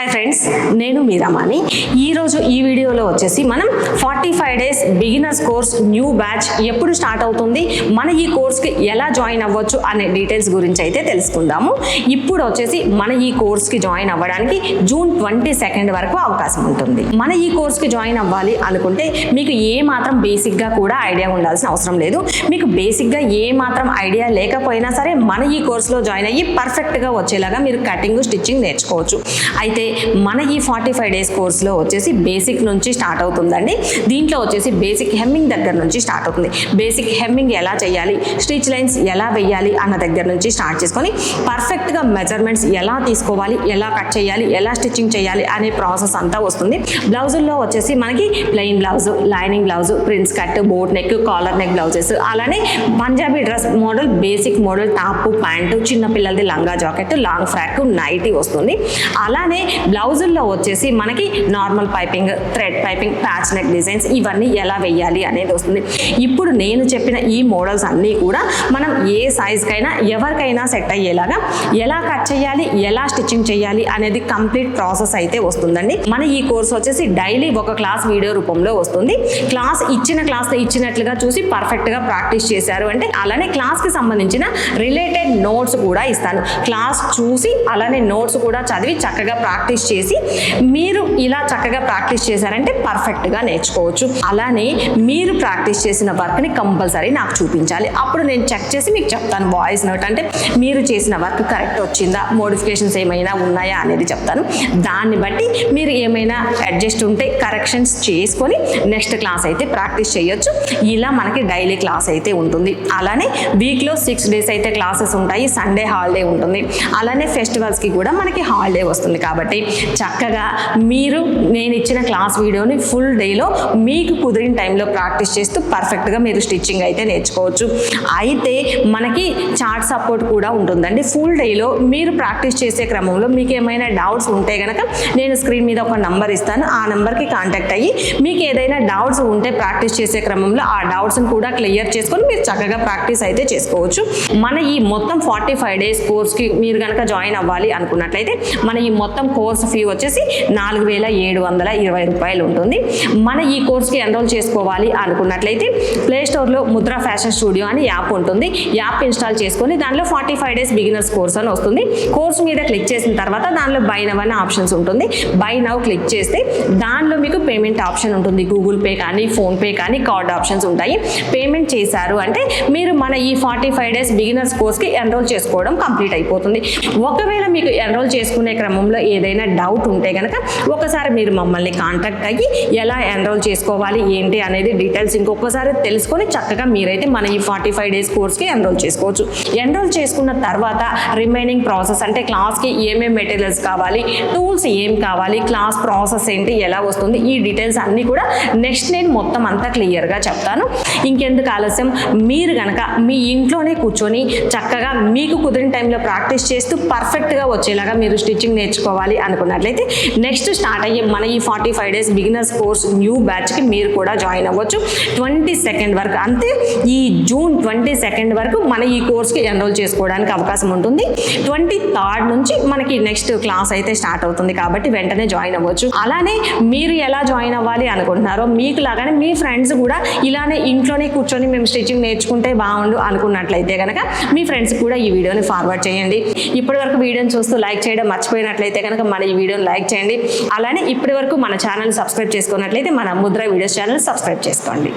Hi friends నేను మీరామాని ఈరోజు ఈ వీడియోలో వచ్చేసి మనం forty five days beginners course new batch ఎప్పుడు స్టార్ట్ అవుతుంది మన ఈ కోర్స్కి ఎలా జాయిన్ అవ్వచ్చు అనే డీటెయిల్స్ గురించి అయితే తెలుసుకుందాము. ఇప్పుడు వచ్చేసి మన ఈ కోర్స్కి జాయిన్ అవ్వడానికి జూన్ ట్వంటీ సెకండ్ వరకు అవకాశం ఉంటుంది. మన ఈ కోర్స్కి జాయిన్ అవ్వాలి అనుకుంటే మీకు ఏ మాత్రం బేసిక్గా కూడా ఐడియా ఉండాల్సిన అవసరం లేదు. మీకు బేసిక్గా ఏ మాత్రం ఐడియా లేకపోయినా సరే మన ఈ కోర్సులో జాయిన్ అయ్యి పర్ఫెక్ట్గా వచ్చేలాగా మీరు కటింగ్ స్టిచ్చింగ్ నేర్చుకోవచ్చు. అయితే మన ఈ ఫార్టీ ఫైవ్ డేస్ కోర్సులో వచ్చేసి బేసిక్ నుంచి స్టార్ట్ అవుతుందండి. దీంట్లో వచ్చేసి బేసిక్ హెమ్మింగ్ దగ్గర నుంచి స్టార్ట్ అవుతుంది. బేసిక్ హెమ్మింగ్ ఎలా చేయాలి? స్టిచ్ లైన్స్ ఎలా వేయాలి అన్న దగ్గర నుంచి స్టార్ట్ చేసుకొని పర్ఫెక్ట్గా మెజర్మెంట్స్ ఎలా తీసుకోవాలి? ఎలా కట్ చేయాలి? ఎలా స్టిచ్చింగ్ చేయాలి? అనే ప్రాసెస్ అంతా వస్తుంది. బ్లౌజుల్లో వచ్చేసి మనకి plain blouse lining blouse prince cut boat neck collar neck blouses అలానే Punjabi dress model basic model top pant చిన్న పిల్లలది లంగా జాకెట్ లాంగ్ ఫ్రాక్ నైటీ వస్తుంది. అలానే బ్లౌజుల్లో వచ్చేసి మనకి normal piping thread piping patch neck designs ఇవన్నీ ఎలా వేయాలి అనేది వస్తుంది. ఇప్పుడు నేను చెప్పిన ఈ మోడల్స్ అన్నీ కూడా మనం ఏ సైజ్కైనా ఎవరికైనా సెట్ అయ్యేలాగా ఎలా కట్ చేయాలి ఎలా స్టిచ్చింగ్ చేయాలి అనేది కంప్లీట్ ప్రాసెస్ అయితే వస్తుందండి. మన ఈ కోర్స్ వచ్చేసి డైలీ ఒక క్లాస్ వీడియో రూపంలో వస్తుంది. క్లాస్ ఇచ్చిన క్లాస్ ఇచ్చినట్లుగా చూసి పర్ఫెక్ట్గా ప్రాక్టీస్ చేశారు అంటే అలానే క్లాస్కి సంబంధించిన రిలేటెడ్ నోట్స్ కూడా ఇస్తాను. క్లాస్ చూసి అలానే నోట్స్ కూడా చదివి చక్కగా ప్రాక్టీస్ ప్రాక్టీస్ చేసి మీరు ఇలా చక్కగా ప్రాక్టీస్ చేశారంటే పర్ఫెక్ట్గా నేర్చుకోవచ్చు. అలానే మీరు ప్రాక్టీస్ చేసిన వర్క్ని కంపల్సరీ నాకు చూపించాలి. అప్పుడు నేను చెక్ చేసి మీకు చెప్తాను వాయిస్ నోట్ అంటే మీరు చేసిన వర్క్ కరెక్ట్ వచ్చిందా? మోడిఫికేషన్స్ ఏమైనా ఉన్నాయా? అనేది చెప్తాను. దాన్ని బట్టి మీరు ఏమైనా అడ్జస్ట్ ఉంటే కరెక్షన్స్ చేసుకొని నెక్స్ట్ క్లాస్ అయితే ప్రాక్టీస్ చేయొచ్చు. ఇలా మనకి డైలీ క్లాస్ అయితే ఉంటుంది. అలానే వీక్లో సిక్స్ డేస్ అయితే క్లాసెస్ ఉంటాయి. సండే హాలిడే ఉంటుంది. అలానే ఫెస్టివల్స్కి కూడా మనకి హాలిడే వస్తుంది కాబట్టి చక్కగా మీరు నేను ఇచ్చిన క్లాస్ వీడియోని ఫుల్ డేలో మీకు కుదిరిన టైంలో ప్రాక్టీస్ చేస్తూ పర్ఫెక్ట్గా మీరు స్టిచ్చింగ్ అయితే నేర్చుకోవచ్చు. అయితే మనకి చార్ట్ సపోర్ట్ కూడా ఉంటుందండి. ఫుల్ డేలో మీరు ప్రాక్టీస్ చేసే క్రమంలో మీకు ఏమైనా డౌట్స్ ఉంటే కనుక నేను స్క్రీన్ మీద ఒక నంబర్ ఇస్తాను. ఆ నెంబర్కి కాంటాక్ట్ అయ్యి మీకు ఏదైనా డౌట్స్ ఉంటే ప్రాక్టీస్ చేసే క్రమంలో ఆ డౌట్స్ని కూడా క్లియర్ చేసుకొని మీరు చక్కగా ప్రాక్టీస్ అయితే చేసుకోవచ్చు. మన ఈ మొత్తం ఫార్టీ ఫైవ్ డేస్ కోర్స్కి మీరు కనుక జాయిన్ అవ్వాలి అనుకున్నట్లయితే మన ఈ మొత్తం కోర్స్ ఫీ వచ్చేసి నాలుగు వేల ఏడు వందల ఇరవై రూపాయలు ఉంటుంది. మన ఈ కోర్స్కి ఎన్రోల్ చేసుకోవాలి అనుకున్నట్లయితే ప్లే స్టోర్లో ముద్ర ఫ్యాషన్ స్టూడియో అని యాప్ ఉంటుంది. యాప్ ఇన్స్టాల్ చేసుకొని దానిలో forty five days beginners course అని వస్తుంది. కోర్స్ మీద క్లిక్ చేసిన తర్వాత దానిలో బై నవ్ అనే ఆప్షన్స్ ఉంటుంది. బై నవ్ క్లిక్ చేస్తే దానిలో మీకు పేమెంట్ ఆప్షన్ ఉంటుంది. గూగుల్ పే కానీ ఫోన్పే కానీ కార్డ్ ఆప్షన్స్ ఉంటాయి. పేమెంట్ చేశారు అంటే మీరు మన ఈ ఫార్టీ ఫైవ్ డేస్ బిగినర్స్ కోర్స్కి ఎన్రోల్ చేసుకోవడం కంప్లీట్ అయిపోతుంది. ఒకవేళ మీకు ఎన్రోల్ చేసుకునే క్రమంలో ఏదైనా డౌట్ ఉంటే కనుక ఒకసారి మీరు మమ్మల్ని కాంటాక్ట్ అయ్యి ఎలా ఎన్రోల్ చేసుకోవాలి ఏంటి అనేది డీటెయిల్స్ ఇంకొకసారి తెలుసుకొని చక్కగా మీరైతే మన ఈ ఫార్టీ ఫైవ్ డేస్ కోర్స్కి ఎన్రోల్ చేసుకోవచ్చు. ఎన్రోల్ చేసుకున్న తర్వాత రిమైనింగ్ ప్రాసెస్ అంటే క్లాస్కి ఏమేమి మెటీరియల్స్ కావాలి టూల్స్ ఏం కావాలి క్లాస్ ప్రాసెస్ ఏంటి ఎలా వస్తుంది ఈ డీటెయిల్స్ అన్నీ కూడా నెక్స్ట్ నేను మొత్తం అంతా క్లియర్గా చెప్తాను. ఇంకెందుకు ఆలస్యం? మీరు కనుక మీ ఇంట్లోనే కూర్చొని చక్కగా మీకు కుదిరిన టైంలో ప్రాక్టీస్ చేస్తూ పర్ఫెక్ట్గా వచ్చేలాగా మీరు స్టిచ్చింగ్ నేర్చుకోవాలి అనుకున్నట్లయితే నెక్స్ట్ స్టార్ట్ అయ్యే మన ఈ forty five days beginners course new బ్యాచ్కి మీరు కూడా జాయిన్ అవ్వచ్చు. ట్వంటీ సెకండ్ వరకు అంతే ఈ జూన్ ట్వంటీ సెకండ్ వరకు మన ఈ కోర్స్కి ఎన్రోల్ చేసుకోవడానికి అవకాశం ఉంటుంది. ట్వంటీ థర్డ్ నుంచి మనకి నెక్స్ట్ క్లాస్ అయితే స్టార్ట్ అవుతుంది కాబట్టి వెంటనే జాయిన్ అవ్వచ్చు. అలానే మీరు ఎలా జాయిన్ అవ్వాలి అనుకుంటున్నారో మీకు లాగానే మీ ఫ్రెండ్స్ కూడా ఇలానే ఇంట్లోనే కూర్చొని మేము స్టిచ్చింగ్ నేర్చుకుంటే బాగుండు అనుకున్నట్లయితే కనుక మీ ఫ్రెండ్స్ కూడా ఈ వీడియోని ఫార్వర్డ్ చేయండి. ఇప్పటివరకు వీడియోని చూస్తూ లైక్ చేయడం మర్చిపోయినట్లయితే కనుక మన ఈ వీడియోని లైక్ చేయండి. అలానే ఇప్పటి వరకు మన ఛానల్ సబ్స్క్రైబ్ చేసుకున్నట్లయితే మన ముద్ర వీడియోస్ ఛానల్ సబ్స్క్రైబ్ చేసుకోండి.